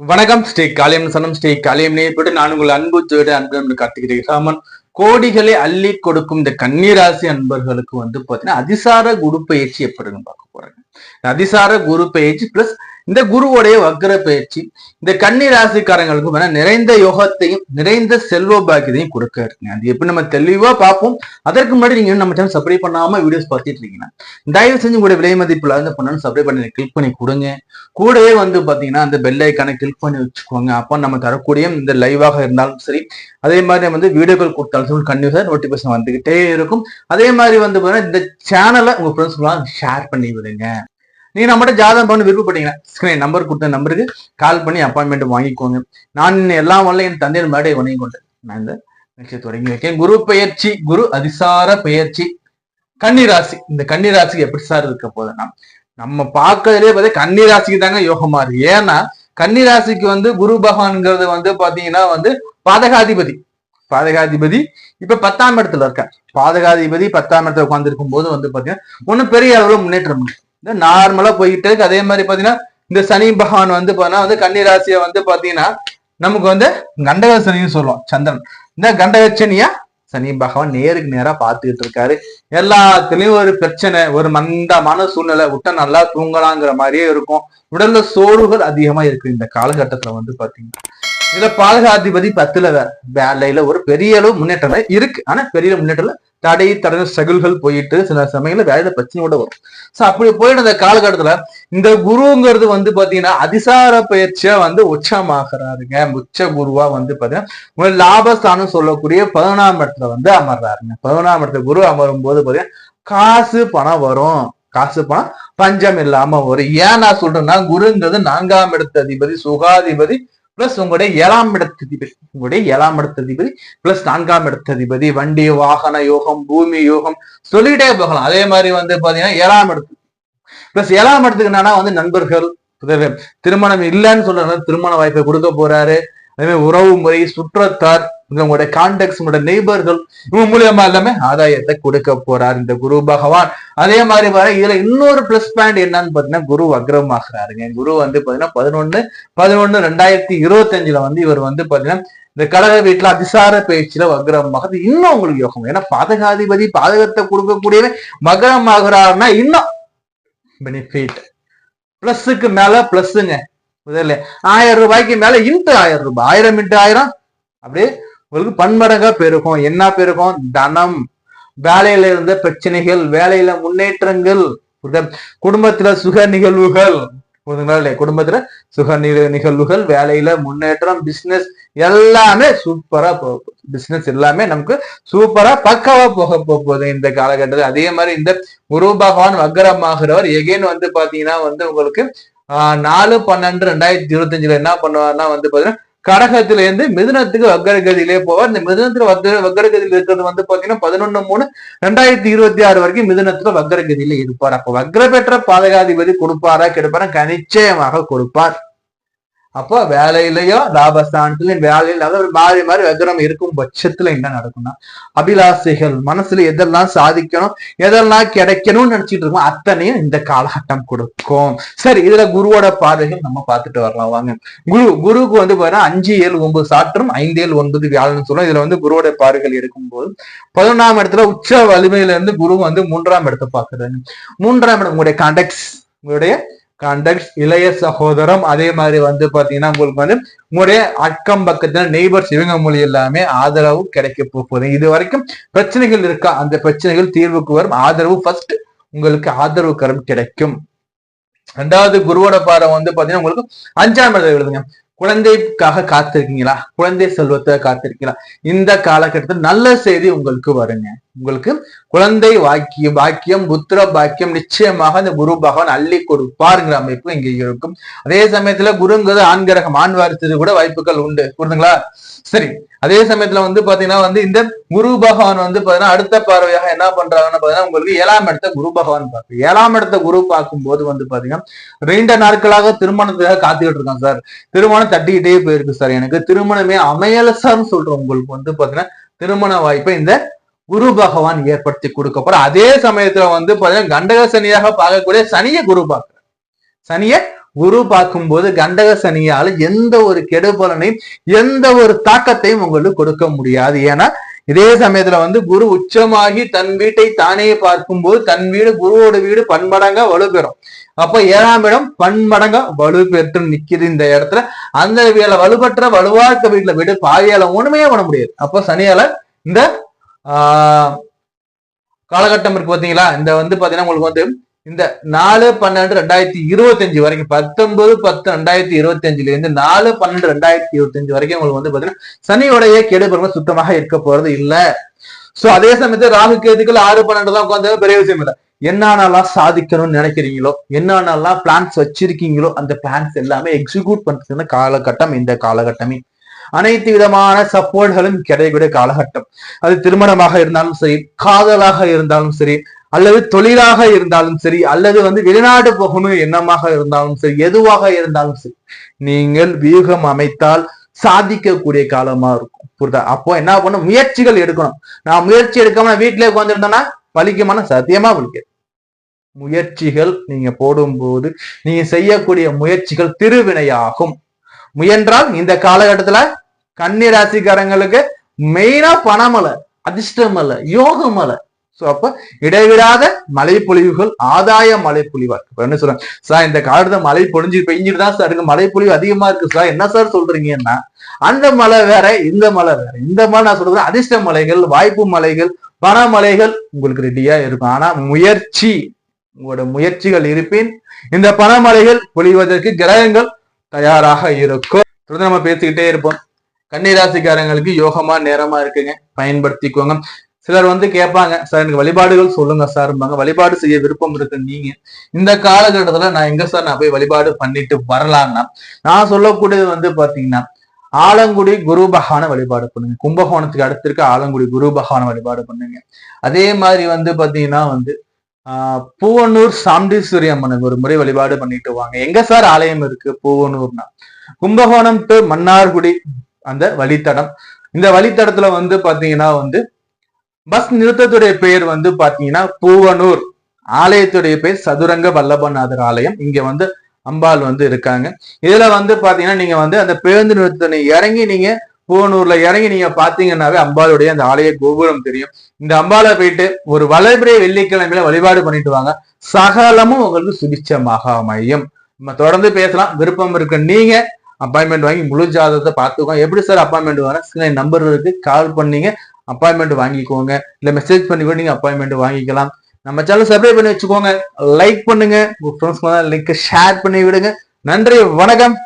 வணக்கம். ஸ்ரீ காளியம் சனம் ஸ்ரீ காளியம் நேர்பட்டு நான் உங்கள் அன்பு ஜோடு அன்பு என்று கார்த்திகிறேன் கோடிகளை அள்ளி கொடுக்கும் இந்த கன்னிராசி அன்பர்களுக்கு வந்து பாத்தீங்கன்னா அதிசார குரு பயிற்சி எப்படின்னு பார்க்க போறாங்க. அதிசார குரு பயிற்சி பிளஸ் இந்த குருவோடைய வக்ர பயிற்சி இந்த கன்னி ராசிக்காரங்களுக்கு வேணா நிறைந்த யோகத்தையும் நிறைந்த செல்வ பாக்கியத்தையும் கொடுக்க இருக்குங்க அது எப்படி நம்ம தெளிவா பார்ப்போம்? அதற்கு முன்னாடி நீங்க நம்ம சேனல் சப்ஸ்கிரைப் பண்ணாம வீடியோஸ் பார்த்துட்டு இருக்கீங்கன்னா தயவு செஞ்சு உங்களுடைய விலை மதிப்புல இருந்து பண்ணணும் சப்ஸ்கிரைப் பண்ணி கிளிக் பண்ணி கொடுங்க. கூடவே வந்து பாத்தீங்கன்னா அந்த பெல் ஐக்கானை கிளிக் பண்ணி வச்சுக்கோங்க. அப்போ நம்ம தரக்கூடிய இந்த லைவாக இருந்தாலும் சரி அதே மாதிரி வந்து வீடியோக்கள் கொடுத்தாலும் சரி கண்டிப்பாக நோட்டிபிகேஷன் வந்துகிட்டே இருக்கும். அதே மாதிரி வந்து பாத்தீங்கன்னா இந்த சேனலை உங்க ஃப்ரெண்ட்ஸ்க்குலாம் ஷேர் பண்ணி விடுங்க. நீங்க நம்மகிட்ட ஜாதகம் பண்ண விருப்பப்பட்டீங்கன்னா ஸ்கிரீன் நம்பர் கொடுத்த நம்பருக்கு கால் பண்ணி அப்பாயின்மெண்ட் வாங்கிக்கோங்க. நான் எல்லாம் வரல என் தந்தையின் மேடை வணங்கி கொண்டேன் நான் இந்த நிகழ்ச்சியை தொடங்கி வைக்கேன் குரு பெயர்ச்சி குரு அதிசார பெயர்ச்சி. கன்னிராசி இந்த கன்னிராசிக்கு எப்படி சார் இருக்க போதுன்னா நம்ம பார்க்கறதுலே பார்த்தா கன்னிராசிக்கு தாங்க யோகமா இருக்கு. ஏன்னா கன்னிராசிக்கு வந்து குரு பகவான்ங்கிறது வந்து பாத்தீங்கன்னா வந்து பாதகாதிபதி. பாதகாதிபதி இப்ப பத்தாம் இடத்துல இருக்கார். பாதகாதிபதி பத்தாம் இடத்துல உட்கார்ந்து போது வந்து பாத்தீங்கன்னா ஒன்னும் பெரிய அளவுல முன்னேற்றம் இல்லை. இந்த நார்மலா போயிட்டு இருக்கு. அதே மாதிரி பாத்தீங்கன்னா இந்த சனி பகவான் வந்து பாத்தீங்கன்னா வந்து கன்னிராசியை வந்து பாத்தீங்கன்னா நமக்கு வந்து கண்டக சனின்னு சொல்லுவோம் சந்திரன். இந்த கண்டக சனியா? சனி பகவான் நேருக்கு நேரா பார்த்துக்கிட்டு இருக்காரு. எல்லாத்துலயும் ஒரு பிரச்சனை ஒரு மந்தமான சூழ்நிலை விட்டா நல்லா தூங்கலாங்கிற மாதிரியே இருக்கும். உடல்ல சோர்வுகள் அதிகமா இருக்கு இந்த காலகட்டத்துல வந்து பாத்தீங்கன்னா. இதுல பாலகாதிபதி பத்துல வேலையில ஒரு பெரிய அளவு முன்னேற்றம் இருக்கு. ஆனா பெரிய முன்னேற்றம் தடை தடை ஸ்ட்ரகிள்கள் போயிட்டு சில சமயங்கள்ல வேலையில பிரச்சனையோட வரும். சோ அப்படி போயிட்டு அந்த காலகட்டத்துல இந்த குருங்கிறது வந்து பாத்தீங்கன்னா அதிசார பயிற்சியா வந்து உச்சமாகறாருங்க. உச்ச குருவா வந்து பாத்தீங்கன்னா லாபஸ்தானம் சொல்லக்கூடிய பதினொன்றாம் இடத்துல வந்து அமர்றாருங்க. பதினொன்றாம் இடத்துல குரு அமரும் போது பாத்தீங்கன்னா காசு பணம் வரும். காசு பணம் பஞ்சம் இல்லாம வரும். ஏன் நான் சொல்றேன்னா குருங்கிறது நான்காம் இடத்து அதிபதி சுகாதிபதி பிளஸ் உங்களுடைய ஏழாம் இடத்ததிபதி உங்களுடைய ஏழாம் இடத்ததிபதி பிளஸ் நான்காம் இடத்ததிபதி வண்டி வாகன யோகம் பூமி யோகம் சொல்லிட்டே போகலாம். அதே மாதிரி வந்து பாத்தீங்கன்னா ஏழாம் இடத்து பிளஸ் ஏழாம் இடத்துக்கு என்னன்னா வந்து நண்பர்கள் திருமணம் இல்லைன்னு சொல்றாரு திருமண வாய்ப்பை கொடுக்க போறாரு. அதே உறவு முறை சுற்றத்தார் உங்களுடைய கான்டாக்ட்ஸ் உங்களுடைய நெய்பர்கள் இவங்க மூலியமா எல்லாமே ஆதாயத்தை கொடுக்க போறார் இந்த குரு பகவான். அதே மாதிரி வர இதுல இன்னொரு பிளஸ் பாயிண்ட் என்னன்னு பாத்தீங்கன்னா குரு வக்ரமாகிறாருங்க. குரு வந்து பாத்தீங்கன்னா பதினொன்னு பதினொன்னு ரெண்டாயிரத்தி இருபத்தி அஞ்சுல வந்து இவர் வந்து பாத்தீங்கன்னா இந்த கடக வீட்டுல அதிசார பயிற்சியில் அக்ரமாகுது இன்னும் உங்களுக்கு யோகம். ஏன்னா பாதகாதிபதி பாதகத்தை கொடுக்கக்கூடியவன் வக்ரமாகிறாருன்னா இன்னும் பெனிஃபிட் பிளஸுக்கு மேல பிளஸ்ஸுங்க முதல்ல ஆயிரம் ரூபாய்க்கு மேல இன்ட்டு ஆயிரம் ரூபாய். ஆயிரம் இன்ட்டு ஆயிரம். அப்படியே உங்களுக்கு பன்மடங்கா பெருகும். என்ன பெருகும்? தனம். வேலையில இருந்த பிரச்சனைகள் வேலையில முன்னேற்றங்கள். குடும்பத்துல சுக நிகழ்வுகள். புரியுதுங்களா? இல்லையா? குடும்பத்துல சுக நிகழ்வுகள் வேலையில முன்னேற்றம் பிசினஸ் எல்லாமே சூப்பரா போகும் பிசினஸ் எல்லாமே நமக்கு சூப்பரா பக்காவா போக போகுது இந்த காலகட்டத்தில். அதே மாதிரி இந்த குரு பகவான் வக்கரமாகிறவர் எகைன் வந்து பாத்தீங்கன்னா வந்து உங்களுக்கு நாலு பன்னெண்டு ரெண்டாயிரத்தி இருபத்தஞ்சுல என்ன பண்ணுவார்னா வந்து பாத்தீங்கன்னா கடகத்துல இருந்து மிதுனத்துக்கு வக்கரகதியிலே போவார். இந்த மிதுனத்துல வக்கர வக்கரகதியில் இருக்கிறது வந்து பாத்தீங்கன்னா பதினொன்னு மூணு ரெண்டாயிரத்தி இருபத்தி ஆறு வரைக்கும் மிதுனத்துல வக்கரகதியில இருப்பார். அப்ப வக்கர பெற்ற பாதகாதிபதி கொடுப்பாரா கெடுப்பாரா? நிச்சயமாக கொடுப்பார். அப்போ வேலையிலயோ லாபஸ்தானத்திலயும் வேலையில அதாவது மாறி மாறி வக்ரம் இருக்கும் பட்சத்துல என்ன நடக்கும்னா அபிலாசைகள் மனசுல எதெல்லாம் சாதிக்கணும் எதெல்லாம் கிடைக்கணும்னு நினைச்சிட்டு இருக்கோம் அத்தனையும் இந்த காலகட்டம் கொடுக்கும். சரி இதுல குருவோட பார்வைகள் நம்ம பார்த்துட்டு வரலாம். வாங்க. குரு குருவுக்கு வந்து பாத்தீங்கன்னா அஞ்சு ஏழு ஒன்பது சாற்றும் ஐந்து ஏழு ஒன்பது வியாழன்னு சொல்லுவோம் இதுல வந்து குருவோட பார்வைகள் இருக்கும்போது பதினொன்றாம் இடத்துல உச்ச வலிமையில இருந்து குரு வந்து மூன்றாம் இடத்தை பாக்குறாங்க மூன்றாம் இடம் உங்களுடைய கண்டக்ட்ஸ் உங்களுடைய கான்டாக்ட்ஸ் இளைய சகோதரம். அதே மாதிரி வந்து பாத்தீங்கன்னா உங்களுக்கு வந்து உங்களுடைய அக்கம் பக்கத்துல நெய்பர்ஸ் இவங்க மொழி எல்லாமே ஆதரவு கிடைக்க போகுது. இது வரைக்கும் பிரச்சனைகள் இருக்கா? அந்த பிரச்சனைகள் தீர்வுக்கு வரும். ஆதரவு ஃபர்ஸ்ட் உங்களுக்கு ஆதரவு கரம் கிடைக்கும். ரெண்டாவது குருவோட பாடம் வந்து பாத்தீங்கன்னா உங்களுக்கு அஞ்சாம் இடத்துல எழுதுங்க. குழந்தைக்காக காத்திருக்கீங்களா? குழந்தை செல்வத்தை காத்திருக்கீங்களா? இந்த காலகட்டத்தில் நல்ல செய்தி உங்களுக்கு வருங்க. உங்களுக்கு குழந்தை வாக்கியம் பாக்கியம் புத்திர பாக்கியம் நிச்சயமாக இந்த குரு பகவான் அள்ளி கொடுப்பாருங்கிற அமைப்பு இங்க இருக்கும். அதே சமயத்துல குருங்கிறது ஆண்கிரகம் ஆண் வாரிசு கூட வாய்ப்புகள் உண்டு. புரிந்துங்களா சரி. அதே சமயத்துல வந்து பாத்தீங்கன்னா வந்து இந்த குரு பகவான் வந்து பாத்தீங்கன்னா அடுத்த பார்வையாக என்ன பண்றாங்கன்னு பாத்தீங்கன்னா உங்களுக்கு ஏழாம் இடத்த குரு பகவான் பார்க்கு ஏழாம் இடத்த குரு பார்க்கும்போது வந்து பாத்தீங்கன்னா ரெண்டு நாட்களாக திருமணத்துக்காக காத்துக்கிட்டு இருக்கான் சார். திருமணம் தட்டிக்கிட்டே போயிருக்கு சார் எனக்கு. திருமணமே அமையல சார்னு சொல்றோம் உங்களுக்கு வந்து பாத்தீங்கன்னா திருமண வாய்ப்பை இந்த குரு பகவான் ஏற்படுத்தி கொடுக்க போற. அதே சமயத்துல வந்து பாத்தீங்கன்னா கண்டக சனியாக பார்க்கக்கூடிய சனியை குரு பார்க்கிறார். சனியை குரு பார்க்கும்போது கண்டக சனியால எந்த ஒரு கெடுபலனையும் எந்த ஒரு தாக்கத்தையும் உங்களுக்கு கொடுக்க முடியாது. ஏன்னா இதே சமயத்துல வந்து குரு உச்சமாகி தன் வீட்டை தானே பார்க்கும்போது தன் வீடு குருவோட வீடு பன்மடங்கா வலுப்பெறும். அப்ப ஏழாம் இடம் பன்மடங்கா வலுப்பெற்று நிக்குது இந்த இடத்துல. அந்த வீல வலுப்பற்ற வலுவாக்க வீட்டுல வீடு பாவியால ஒண்ணுமே பண்ண முடியாது. அப்ப சனியால இந்த காலகட்டம் இருக்கு பாத்தீங்களா? இந்த வந்து பாத்தீங்கன்னா உங்களுக்கு வந்து இந்த நாலு பன்னெண்டு ரெண்டாயிரத்தி இருபத்தஞ்சு வரைக்கும் பத்தொன்பது பத்து ரெண்டாயிரத்தி இருபத்தி அஞ்சுல இருந்து நாலு பன்னெண்டு ரெண்டாயிரத்தி இருபத்தி அஞ்சு வரைக்கும் உங்களுக்கு வந்து பாத்தீங்கன்னா சனியோடைய கெடுபெருமை சுத்தமாக இருக்க போறது இல்ல. சோ அதே சமயத்துல ராகு கேதுக்கள் ஆறு பன்னெண்டு தான் உட்காந்து பெரிய விஷயம் இல்லை. என்னென்னலாம் சாதிக்கணும்னு நினைக்கிறீங்களோ என்னென்னலாம் பிளான்ஸ் வச்சிருக்கீங்களோ அந்த பிளான்ஸ் எல்லாமே எக்ஸிக்யூட் பண்றதுன்னு காலகட்டம் இந்த காலகட்டமே. அனைத்து விதமான சப்போர்ட்களும் கிடைக்கூடிய காலகட்டம். அது திருமணமாக இருந்தாலும் சரி காதலாக இருந்தாலும் சரி அல்லது தொழிலாக இருந்தாலும் சரி அல்லது வந்து வெளிநாடு போகணும் எண்ணமாக இருந்தாலும் சரி எதுவாக இருந்தாலும் சரி நீங்கள் வியூகம் அமைத்தால் சாதிக்கக்கூடிய காலமா இருக்கும். புரிதா? அப்போ என்ன பண்ணும் முயற்சிகள் எடுக்கணும். நான் முயற்சி எடுக்காம வீட்டிலே உட்காந்துருந்தேன்னா வலிக்குமான சத்தியமா வலிக்காது முயற்சிகள் நீங்க போடும்போது நீங்க செய்யக்கூடிய முயற்சிகள் திருவினையாகும். முயன்றால் இந்த காலகட்டத்துல கன்னி ராசிக்காரங்களுக்கு மெயினா பணமலை அதிர்ஷ்டமலை யோகமலை. சோ அப்ப இடைவிடாத மழை பொழிவுகள் ஆதாய மழை பொழிவா இருக்கு இப்ப என்ன சொல்றேன் சார் இந்த காலத்துல மழை பொழிஞ்சு பெஞ்சிட்டு தான் சார் இருக்கு. மழை பொழிவு அதிகமா இருக்கு சார் என்ன சார் சொல்றீங்கன்னா அந்த மலை வேற இந்த மலை வேற. இந்த மலை நான் சொல்றேன் அதிர்ஷ்ட மலைகள் வாய்ப்பு மலைகள் பணமலைகள் உங்களுக்கு ரெடியா இருக்கும். ஆனா முயற்சி உங்களோட முயற்சிகள் இருப்பின் இந்த பணமலைகள் பொழிவதற்கு கிரகங்கள் தயாராக இருக்கும். தொடர்ந்து நம்ம பேசிக்கிட்டே இருப்போம். கன்னிராசிக்காரங்களுக்கு யோகமா நேரமா இருக்குங்க. பயன்படுத்திக்கோங்க. சிலர் வந்து கேட்பாங்க சார் எனக்கு வழிபாடுகள் சொல்லுங்க சார்பாங்க வழிபாடு செய்ய விருப்பம் இருக்கு நீங்க இந்த காலகட்டத்துல நான் எங்க சார் நான் போய் வழிபாடு பண்ணிட்டு வரலாம்னா நான் சொல்லக்கூடியது வந்து பாத்தீங்கன்னா ஆலங்குடி குரு பகவான வழிபாடு பண்ணுங்க. கும்பகோணத்துக்கு அடுத்திருக்க ஆலங்குடி குரு பகவான வழிபாடு பண்ணுங்க. அதே மாதிரி வந்து பாத்தீங்கன்னா வந்து பூவனூர் சாம்டீஸ்வரி அம்மனுக்கு ஒரு முறை வழிபாடு பண்ணிட்டு வாங்க. எங்க சார் ஆலயம் இருக்கு பூவனூர்னா? கும்பகோணம் டு மன்னார்குடி அந்த வழித்தடம். இந்த வழித்தடத்துல வந்து பாத்தீங்கன்னா வந்து பஸ் நிறுத்தத்துடைய பெயர் வந்து பாத்தீங்கன்னா பூவனூர். ஆலயத்துடைய பெயர் சதுரங்க வல்லபநாதர் ஆலயம். இங்க வந்து அம்பாள் வந்து இருக்காங்க. இதுல வந்து பாத்தீங்கன்னா நீங்க வந்து அந்த பேருந்து நிறுத்தனை இறங்கி நீங்க பூவனூர்ல இறங்கி நீங்க பாத்தீங்கன்னாவே அம்பாளுடைய அந்த ஆலய கோபுரம் தெரியும். இந்த அம்பாலை போயிட்டு ஒரு வளர்பிறை வெள்ளிக்கிழமையில வழிபாடு பண்ணிட்டு வாங்க. சகலமும் உங்களுக்கு சுபிச்சமாக அமையும். நம்ம தொடர்ந்து பேசலாம். விருப்பம் இருக்கு நீங்க அப்பாயின்மெண்ட் வாங்கி முழு ஜாதகத்தை பார்த்துக்கோங்க. எப்படி சார் அப்பாயின்மெண்ட் வர? நம்பர் இருக்கு. கால் பண்ணீங்க. அப்பாயின்மெண்ட் வாங்கிக்கோங்க. இல்ல மெசேஜ் பண்ணி கூட நீங்க அப்பாயின்மெண்ட் வாங்கிக்கலாம். நம்ம சேனல் சப்ஸ்கிரைப் பண்ணி வச்சுக்கோங்க. லைக் பண்ணுங்க. உங்க ஃப்ரெண்ட்ஸ்க்கு லிங்க் ஷேர் பண்ணி விடுங்க. நன்றி. வணக்கம்.